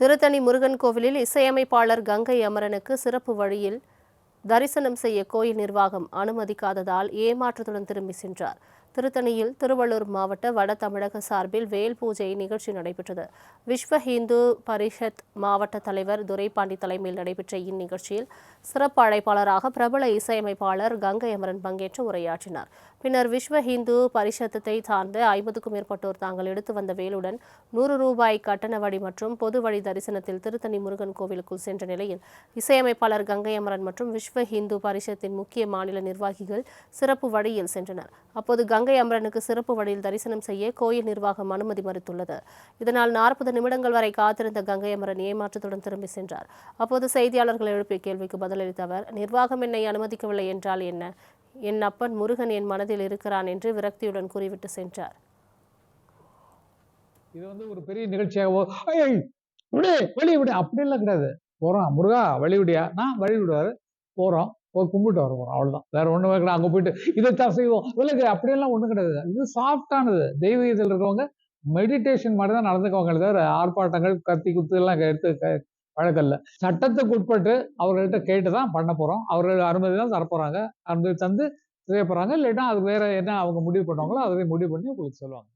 திருத்தணி முருகன் கோவிலில் இசையமைப்பாளர் கங்கை அமரனுக்கு சிறப்பு வழியில் தரிசனம் செய்ய கோயில் நிர்வாகம் அனுமதிக்காததால் ஏமாற்றத்துடன் திரும்பி சென்றார். திருத்தணியில் திருவள்ளூர் மாவட்ட வட தமிழக சார்பில் வேல் பூஜை நிகழ்ச்சி நடைபெற்றது. விஸ்வ ஹிந்து பரிஷத் மாவட்ட தலைவர் துரைபாண்டி தலைமையில் நடைபெற்ற இந்நிகழ்ச்சியில் சிறப்பு அழைப்பாளராக பிரபல இசையமைப்பாளர் கங்கை அமரன் பங்கேற்று உரையாற்றினார். பின்னர் விஸ்வ ஹிந்து பரிஷத்தை சார்ந்த ஐம்பதுக்கும் மேற்பட்டோர் தாங்கள் எடுத்து வந்த வேலுடன் நூறு ரூபாய் கட்டண வழி மற்றும் பொது வழி தரிசனத்தில் திருத்தணி முருகன் கோவிலுக்குள் சென்ற நிலையில் இசையமைப்பாளர் கங்கை அமரன் மற்றும் விஸ்வ ஹிந்து பரிஷத்தின் முக்கிய மாநில நிர்வாகிகள் சிறப்பு வழியில் சென்றனர். அப்போது கங்கை அமரனுக்கு சிறப்பு வழியில் தரிசனம் செய்ய கோயில் நிர்வாகம் அனுமதி மறுத்துள்ளது. இதனால் நாற்பது நிமிடங்கள் வரை காத்திருந்த கங்கை அமரன் ஏமாற்றத்துடன் திரும்பி சென்றார். அப்போது செய்தியாளர்கள் எழுப்பிய கேள்விக்கு பதிலளித்த அவர் நிர்வாகம் என்னை அனுமதிக்கவில்லை என்றால் என்ன? என் அப்பன் முருகன் என் மனதில் இருக்கிறான் என்று விரக்தியுடன் கூறிவிட்டு சென்றார். இது வந்து ஒரு பெரிய நிகழ்ச்சியாகவோ விடு வழி விடு அப்படிலாம் கிடையாது. போகிறோம் முருகா வழி விடியா? நான் வழி விடுவார். போகிறோம் ஒரு கும்பிட்டு வர போகிறோம் அவ்வளோதான் வேற ஒன்றுமே கிடையாது. அங்கே போயிட்டு இதைத்தான் செய்வோம். விலகு அப்படியெல்லாம் ஒன்றும் கிடையாது. இது சாஃப்டானது தெய்வீகத்தில் இருக்கிறவங்க மெடிடேஷன் மாதிரி தான் நடந்துக்கவங்க தவிர ஆர்ப்பாட்டங்கள் கத்தி குத்து எல்லாம் எடுத்து க- வழக்கல்ல சட்டத்துக்கு உட்பட்டு அவர்கள்ட்ட கேட்டு தான் பண்ண போகிறோம் அவர்கள் அனுமதி தான் தரப்போகிறாங்க அனுமதி தந்து செய்ய போகிறாங்க இல்லைன்னா அது வேற என்ன அவங்க முடிவு பண்ணுவாங்களோ அதை முடிவு பண்ணி உங்களுக்கு சொல்லுவாங்க.